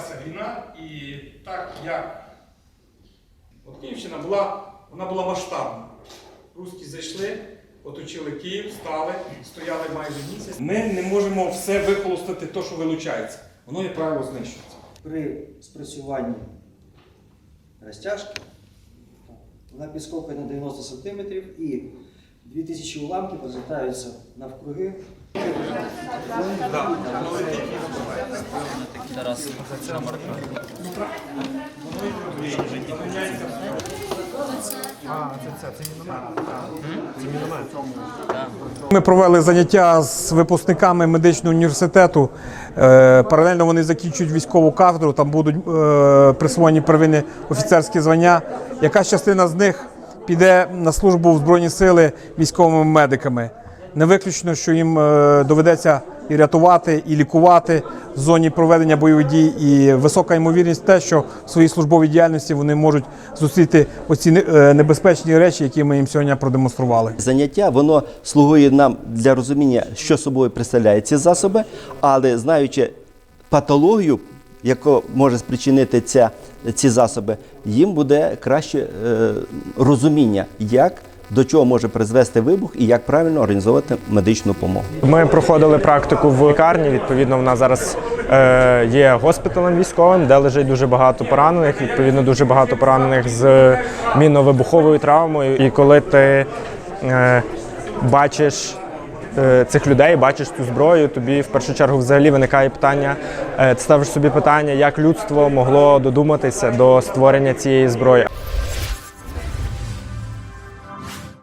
почалася війна, і так як от Київщина була, вона була масштабна. Русські зайшли, оточили Київ, стали, стояли майже місяць. Ми не можемо все вихолостити, те, що вилучається. Воно, як правило, знищується. При спрацюванні розтяжки вона підскокує на 90 см і 2000 уламків розлітаються навкруги. Ми провели заняття з випускниками медичного університету. Е, Паралельно вони закінчують військову кафедру, там будуть е, присвоєні первинні офіцерські звання. Якась частина з них піде на службу в Збройні сили військовими медиками. Не виключно, що їм е, доведеться і рятувати, і лікувати в зоні проведення бойових дій. І висока ймовірність те, що в своїй службовій діяльності вони можуть зустріти оці е, небезпечні речі, які ми їм сьогодні продемонстрували. Заняття воно слугує нам для розуміння, що собою представляють ці засоби, але знаючи патологію, яку може спричинити ця, ці засоби, їм буде краще е, розуміння, як до чого може призвести вибух і як правильно організовувати медичну допомогу. Ми проходили практику в лікарні. Відповідно, вона зараз е, є госпіталем військовим, де лежить дуже багато поранених. Відповідно, дуже багато поранених з мінно-вибуховою травмою. І коли ти е, бачиш е, цих людей, бачиш цю зброю, тобі в першу чергу взагалі виникає питання. Ти ставиш собі питання, як людство могло додуматися до створення цієї зброї.